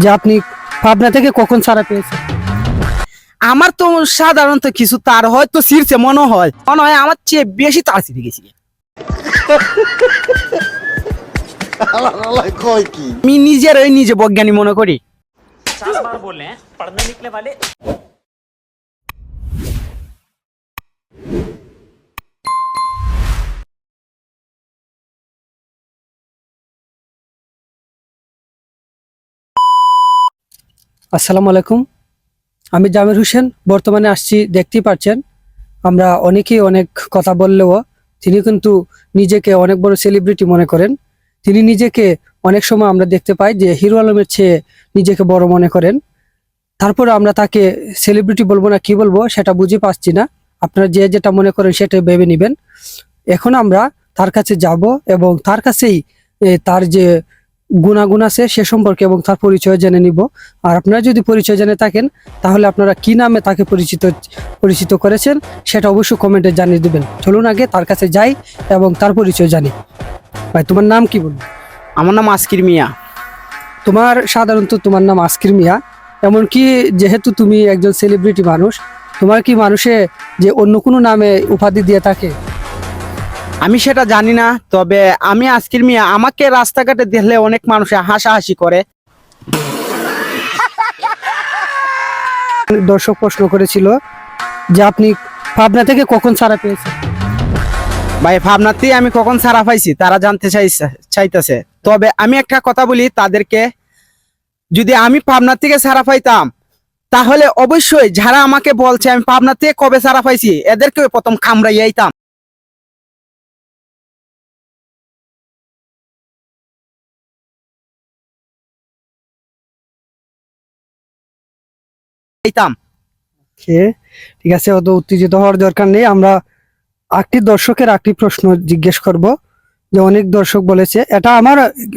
যে আপনি পাবনা থেকে কখন ছাড়া পেয়েছেন? আমার তো সাধারণত কিছু তার হয়তো ছিঁড়ছে মনে হয়। মনে হয় আমার চেয়ে বেশি তার ছিঁড়ে গেছি। আমি নিজের ওই নিজে বজ্ঞানী মনে করি। পড়নে নিকলে আসসালামু আলাইকুম। আমি জামির হোসেন, বর্তমানে আসছি, দেখতেই পাচ্ছেন আমরা অনেকেই অনেক কথা বললেও তিনি কিন্তু নিজেকে অনেক বড় সেলিব্রিটি মনে করেন। তিনি নিজেকে অনেক সময় আমরা দেখতে পাই যে হিরো আলমের চেয়ে নিজেকে বড় মনে করেন। তারপরে আমরা তাকে সেলিব্রিটি বলব না, কি বলব সেটা বুঝে পাচ্ছি না। আপনারা যে যেটা মনে করেন সেটা ভেবে নেবেন। এখন আমরা তার কাছে যাব এবং তার কাছেই তার যে গুণাগুণ আছে সে সম্পর্কে এবং তার পরিচয় জেনে নিব। আর আপনারা যদি পরিচয় জেনে থাকেন তাহলে আপনারা কি নামে তাকে পরিচিত পরিচিত করেছেন সেটা অবশ্যই কমেন্টে জানিয়ে দেবেন। চলুন আগে তার কাছে যাই এবং তার পরিচয় জানি। ভাই তোমার নাম কি বলব আমার নাম আজকির মিয়া। তোমার সাধারণত তোমার নাম আস্কির মিয়া। এমনকি যেহেতু তুমি একজন সেলিব্রিটি মানুষ তোমার কি মানুষে যে অন্য কোনো নামে উপাধি দিয়ে থাকে? আমি সেটা জানি না, তবে আমি আজকের মিয়া আমাকে রাস্তাঘাটে দেখলে অনেক মানুষ হাসাহাসি করে। দর্শক প্রশ্ন করেছিল যে আপনি পাবনা থেকে কখন ছাড়া পেয়েছেন? ভাই ভাবনাতেই আমি কখন সারা পাইছি, তারা জানতে চাইতেছে। তবে আমি একটা কথা বলি তাদেরকে, যদি আমি পাবনা থেকে সারা পাইতাম, তাহলে অবশ্যই যারা আমাকে বলছে আমি পাবনা থেকে কবে সারা পাইছি এদেরকে প্রথম কামড়াইয়াইতাম খাইতাম। ঠিক আছে অত উত্তেজিত হওয়ার দরকার নেই। আমরা আটটি দর্শকের আটটি প্রশ্ন জিজ্ঞেস করব। যে অনেক দর্শক বলেছে এটা আমার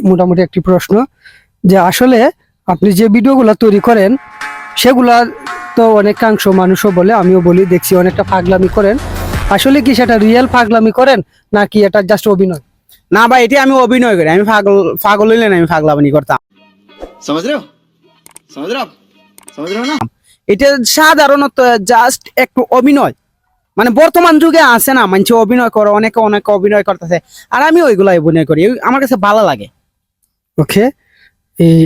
মোটামুটি একটি প্রশ্ন যে আসলে আপনি যে ভিডিওগুলো তৈরি করেন সেগুলা তো অনেকাংশ মানুষও বলে আমিও বলি দেখছি অনেকটা ফাগলামি করেন। আসলে কি সেটা রিয়েল ফাগলামি করেন নাকি এটা জাস্ট অভিনয়? না ভাই এটি আমি অভিনয় করি আমি ফাগল ফাগল হইলেন না আমি ফাগলামি করতাম। সমাজ সমাজ সমাজ না। এটা সাধারণত জাস্ট একটু অভিনয় মানে বর্তমান যুগে আছে না মানুষ অভিনয় করে অনেকে অনেক অভিনয় করতেছে আর আমি ওইগুলো অভিনয় করি এই আমার কাছে ভালো লাগে ওকে এই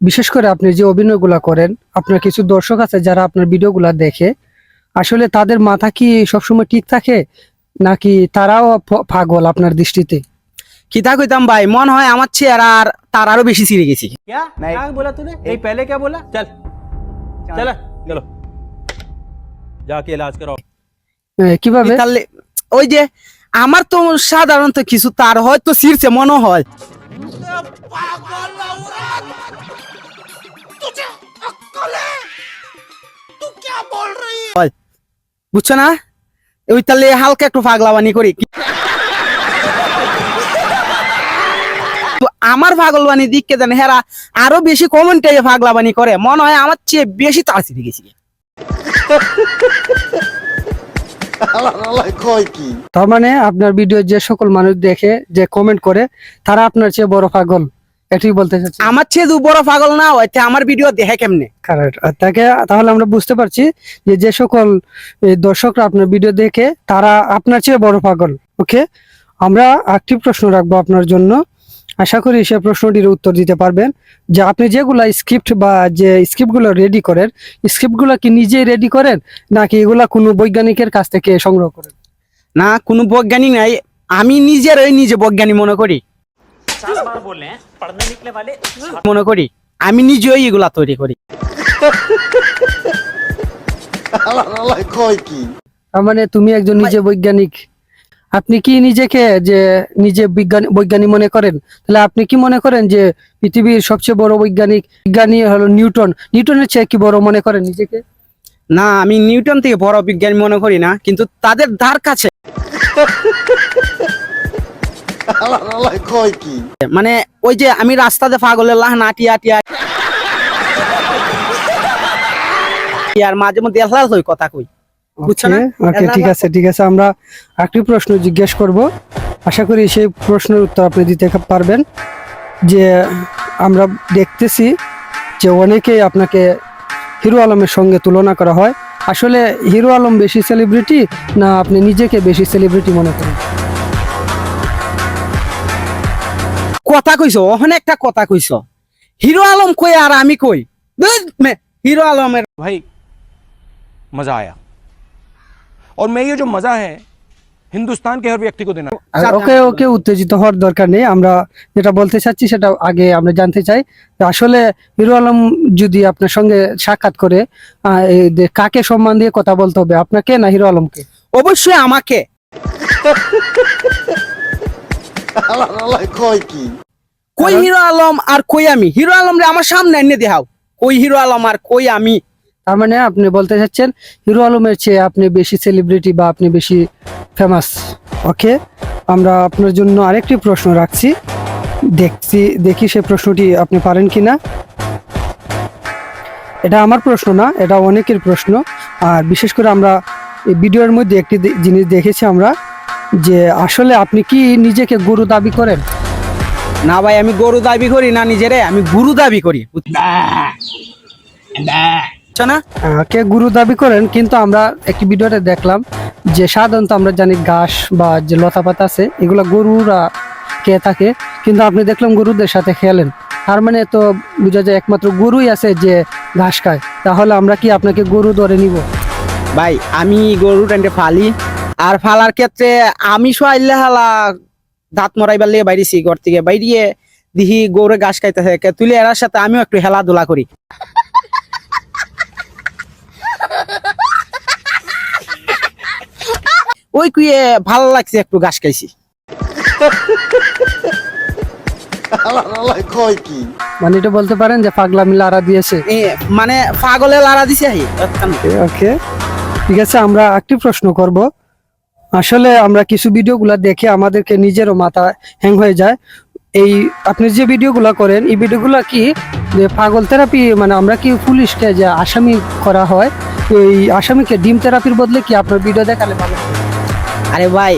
বিশেষ করে আপনি যে অভিনয়গুলা করেন আপনার কিছু দর্শক আছে যারা আপনার ভিডিওগুলা দেখে আসলে তাদের মাথা কি সবসময় ঠিক থাকে নাকি তারাও প- পাগল আপনার দৃষ্টিতে কিতা কইতাম ভাই মন হয় আমার চেহারা আর তার আরো বেশি ছিঁড়ে গেছি क्या क्या बोला तूने नहीं पहले क्या बोला चल चल চলো যাকে ইলাজ কীভাবে? তাহলে ওই যে আমার তো সাধারণত কিছু তার হয়তো শিরছে মনে হয়। বুঝছ না? ওই তাহলে হালকা একটু পাগলাবানি করি। আমার পাগলবানি দিককে জানে হেরা আরও বেশি কমেন্টে পাগলাবানি করে। মনে হয় আমার চেয়ে বেশি তার ছিঁড়ে গেছি। তার মানে আপনার ভিডিও যে সকল মানুষ দেখে যে কমেন্ট করে তারা আপনার চেয়ে বড় পাগল। এটাই বলতে চাচ্ছি। আমার চেয়ে দু বড় পাগল না হইতে আমার ভিডিও দেখে কেমনে? কারেক্ট তাকে তাহলে আমরা বুঝতে পারছি যে যে সকল দর্শকরা আপনার ভিডিও দেখে তারা আপনার চেয়ে বড় পাগল। ওকে আমরা একটি প্রশ্ন রাখব আপনার জন্য। আশা করি সে প্রশ্নটির উত্তর দিতে পারবেন যে আপনি যেগুলা স্ক্রিপ্ট বা যে স্ক্রিপ্টগুলো রেডি করেন স্ক্রিপ্টগুলো কি নিজেই রেডি করেন নাকি এগুলা কোনো বৈজ্ঞানিকের কাছ থেকে সংগ্রহ করেন? না কোনো বৈজ্ঞানিক নাই। আমি নিজের নিজে বৈজ্ঞানিক মনে করি। মনে করি। আমি নিজেই এগুলা তৈরি করি। মানে তুমি একজন নিজে বৈজ্ঞানিক। আপনি কি নিজেকে যে নিজে বিজ্ঞানী, বৈজ্ঞানিক মনে করেন? তাহলে আপনি কি মনে করেন যে পৃথিবীর সবচেয়ে বড় বৈজ্ঞানিক বিজ্ঞানী হলো নিউটন? নিউটনের চেয়ে কি বড় মনে করেন নিজেকে? না, আমি নিউটন থেকে বড় বিজ্ঞানী মনে করি না, কিন্তু তাদের ধার কাছে। মানে ওই যে আমি রাস্তাতে পাগলের লাহ নাটি আটি আর মাঝে মধ্যে কথা কই? ঠিক আছে ঠিক আছে। আমরা একটি প্রশ্ন জিজ্ঞেস করব। আশা করি সেই প্রশ্নের উত্তর আপনি দিতে পারবেন। যে আমরা দেখতেছি যে অনেকেই আপনাকে হিরো আলমের সঙ্গে তুলনা করা হয়। আসলে হিরো আলম বেশি সেলিব্রিটি না আপনি নিজেকে বেশি সেলিব্রিটি মনে করেন? কথা কইছো ওখানে একটা কথা কইছো। হিরো আলম কই আর আমি কই? হিরো আলমের ভাই মজা আয়া। और मैं ये जो मज़ा है हिंदुस्तान के हर व्यक्ति को देना আর ওকে ওকে উত্তেজিত হওয়ার দরকার নেই আমরা যেটা বলতে চাচ্ছি সেটা আগে আমরা জানতে চাই যে আসলে হিরো আলম যদি আপনার সঙ্গে সাক্ষাৎ করে আহ, এই যে কাকে সম্মান দিয়ে কথা বলতে হবে আপনাকে না হিরো আলমকে অবশ্যই আমাকে কই হিরো আলম আর কই আমি হিরো আলম রে আমার সামনে এনে দেখাও কই হিরো আলম আর কই আমি তার মানে আপনি বলতে চাচ্ছেন হিরো আলমের চেয়ে আপনি বেশি সেলিব্রিটি বা আপনি বেশি ফেমাস ওকে আমরা আপনার জন্য আরেকটি প্রশ্ন রাখছি। দেখছি দেখি সে প্রশ্নটি আপনি পারেন কিনা। এটা আমার প্রশ্ন না এটা অনেকের প্রশ্ন। আর বিশেষ করে আমরা এই ভিডিওর মধ্যে একটি জিনিস দেখেছি আমরা যে আসলে আপনি কি নিজেকে গুরু দাবি করেন? না ভাই আমি গরু দাবি করি না নিজেরে আমি গুরু দাবি করি। না? কে গুরু দাবি করেন কিন্তু আমরা একটি ভিডিওতে দেখলাম যে সাধারণত আমরা জানি ঘাস বা যে লতা পাতা আছে এগুলো গরুরা কে থাকে কিন্তু আপনি দেখলাম গরুদের সাথে খেলেন। তার মানে তো বোঝা যায় একমাত্র গরুই আছে যে ঘাস খায়। তাহলে আমরা কি আপনাকে গরু ধরে নিব? ভাই আমি গরু টেন্টে ফালি আর ফালার ক্ষেত্রে আমি সোয়াইলে হালা দাঁত মরাইবার লিয়ে বাইরেছি ঘর থেকে বাইরিয়ে দিহি গরু ঘাস খাইতেছে। কে তুলে এরার সাথে আমিও একটু খেলাধুলা করি। ওই কুয়ে ভালো লাগছে একটু ঘাস খাইছি। মানে এটা বলতে পারেন যে পাগলামি লারা দিয়েছে? মানে পাগলে লারা দিছে ওকে। ঠিক আছে আমরা একটি প্রশ্ন করব। আসলে আমরা কিছু ভিডিওগুলো দেখে আমাদেরকে নিজেরও মাথা হ্যাং হয়ে যায়। এই আপনি যে ভিডিওগুলো করেন এই ভিডিওগুলো কি যে পাগল থেরাপি মানে আমরা কি পুলিশকে যে আসামি করা হয় এই আসামিকে ডিম থেরাপির বদলে কি আপনার ভিডিও দেখালে ভালো? আরে ভাই,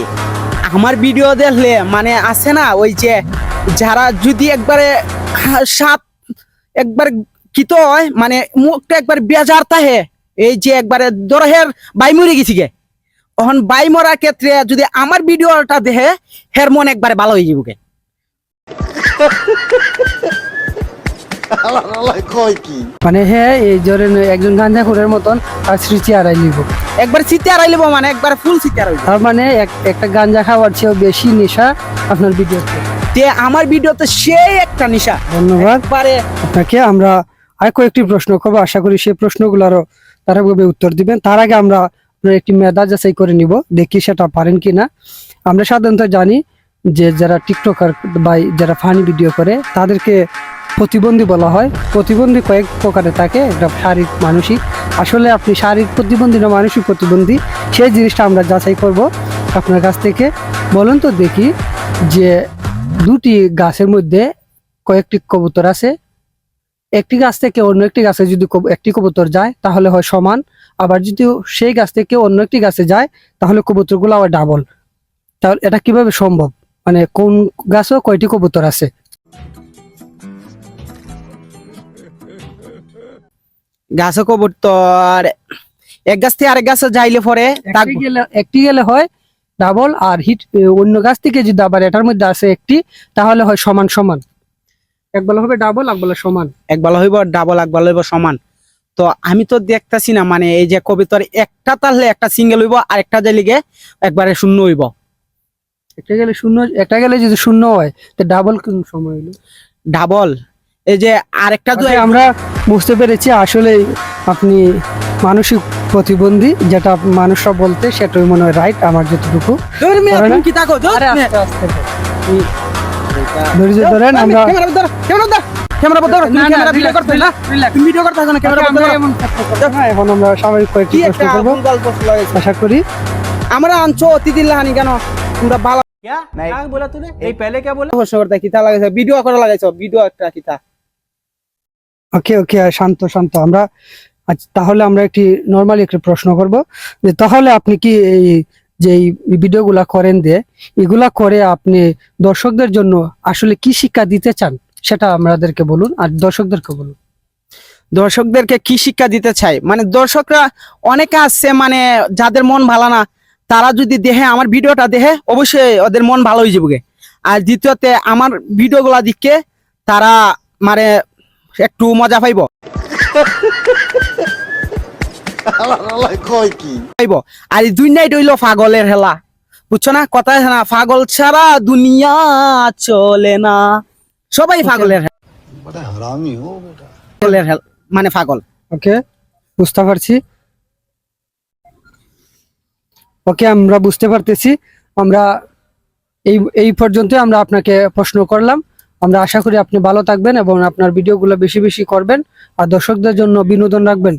আমার ভিডিও দেখলে মানে আছে না ওই যে যারা যদি একবারে সাপ একবার কি তো হয় মানে মুখটা একবার বেজার তাহে, এই যে একবারে দরহের বাই মরে গেছি গে। তখন বাই মরার ক্ষেত্রে যদি আমার ভিডিওটা দেখে, হের মন একবারে ভালো হয়ে যাবে মানে হ্যাঁ এই ধরেন একজন গাঞ্জাখোরের মতন তার স্মৃতি আড়াই নিব। একবার আড়াই লিব মানে একবার ফুল আড়াই তার মানে একটা গাঞ্জা খাওয়ার চেয়েও বেশি নেশা আপনার ভিডিওতে। তে আমার ভিডিওতে সেই একটা নিশা। ধন্যবাদ। একবারে আপনাকে আমরা আর কয়েকটি প্রশ্ন করব। আশা করি সেই প্রশ্নগুলোরও তারাভাবে উত্তর দিবেন। তার আগে আমরা আপনার একটি মেধা যাচাই করে নিব দেখি সেটা পারেন কিনা। আমরা সাধারণত জানি যে যারা টিকটকার বা যারা ফানি ভিডিও করে তাদেরকে প্রতিবন্ধী বলা হয়। প্রতিবন্ধী কয়েক প্রকারে থাকে, একটা শারীরিক, মানসিক। আসলে আপনি শারীরিক প্রতিবন্ধী না, মানসিক প্রতিবন্ধী, সেই জিনিসটা আমরা যাচাই করব আপনার কাছ থেকে। বলুন তো দেখি যে দুটি গাছের মধ্যে কয়েকটি কবুতর আছে। একটি গাছ থেকে অন্য একটি গাছে যদি একটি কবুতর যায়, তাহলে হয় সমান। আবার যদি সেই গাছ থেকে অন্য একটি গাছে যায়, তাহলে কবুতরগুলো আবার ডাবল তাহলে এটা কীভাবে সম্ভব? মানে কোন গাছও কয়টি কবুতর আছে? গাছ আর এক গাছ থেকে আরেক গাছে যাইলে পরে একটি গেলে হয় ডাবল আর হিট অন্য গাছ থেকে যদি আবার এটার মধ্যে আছে একটি তাহলে হয় সমান সমান। এক বেলা হবে ডাবল এক বেলা সমান। এক ভালো হইব ডাবল এক ভালো হইব সমান। তো আমি তো দেখতাছি না মানে এই যে কবিতর একটা তাহলে একটা সিঙ্গেল হইব আর একটা যাইলিগে একবারে শূন্য হইব। একটা গেলে শূন্য একটা গেলে যদি শূন্য হয় তো ডাবল কোন সময় হলো ডাবল। এই যে আরেকটা আচ্ছা, যে আমরা বুঝতে পেরেছি আসলে আপনি মানসিক প্রতিবন্ধী যেটা মানুষরা বলতে সেটাই মনে হয় রাইট আমার যতটুকু ধর মিয়া, ধরে তুমি না? কি থাকো ধর আরে মিয়া। আস্তে আস্তে ধৈর্য ধরেন আমরা ক্যামেরা ধর ক্যামেরা ধর ক্যামেরা ধর তুমি না, না, ক্যামেরা ভিডিও relax, করতে না relax। তুমি ভিডিও করতে না ক্যামেরা আমরা ধর এমন প্রশ্ন করবো না, এখন আমরা স্বাভাবিক কয়েকটি কি প্রশ্ন একটা করবো ভুলভাল প্রশ্ন লাগাইছো। আশা করি আমরা আনছো অতিথি লাহানি কেন তোমরা ভালো क्या नहीं। क्या बोला तूने ये पहले क्या बोला প্রশ্ন করতে কিতা লাগাইছো ভিডিও করা লাগাইছো ভিডিও একটা কিতা ওকে ওকে, শান্ত শান্ত। আমরা তাহলে আমরা একটি নর্মালি একটি প্রশ্ন করব। যে তাহলে আপনি কি এই যে ভিডিওগুলা করেন দিয়ে, এগুলা করে আপনি দর্শকদের জন্য আসলে কি শিক্ষা দিতে চান? সেটা আমাদেরকে বলুন আর দর্শকদেরকে বলুন। দর্শকদেরকে কি শিক্ষা দিতে চাই? মানে দর্শকরা অনেকে আসছে মানে যাদের মন ভালো না, তারা যদি দেখে আমার ভিডিওটা দেখে, অবশ্যই ওদের মন ভালো হয়ে যাবে আর দ্বিতীয়তে, আমার ভিডিওগুলা দিকে তারা মানে একটু মজা পাইব। পাইব। আর এই দুই নাইট হইল পাগলের হেলা। বুঝছ না? কথা আছে না পাগল ছাড়া দুনিয়া চলে না। সবাই পাগলের পাগলের হেলা মানে পাগল। ওকে বুঝতে পারছি। ওকে আমরা বুঝতে পারতেছি। আমরা এই এই পর্যন্ত আমরা আপনাকে প্রশ্ন করলাম। আমরা আশা করি আপনি ভালো থাকবেন এবং আপনার ভিডিওগুলো বেশি বেশি করবেন। আর দর্শকদের জন্য বিনোদন রাখবেন।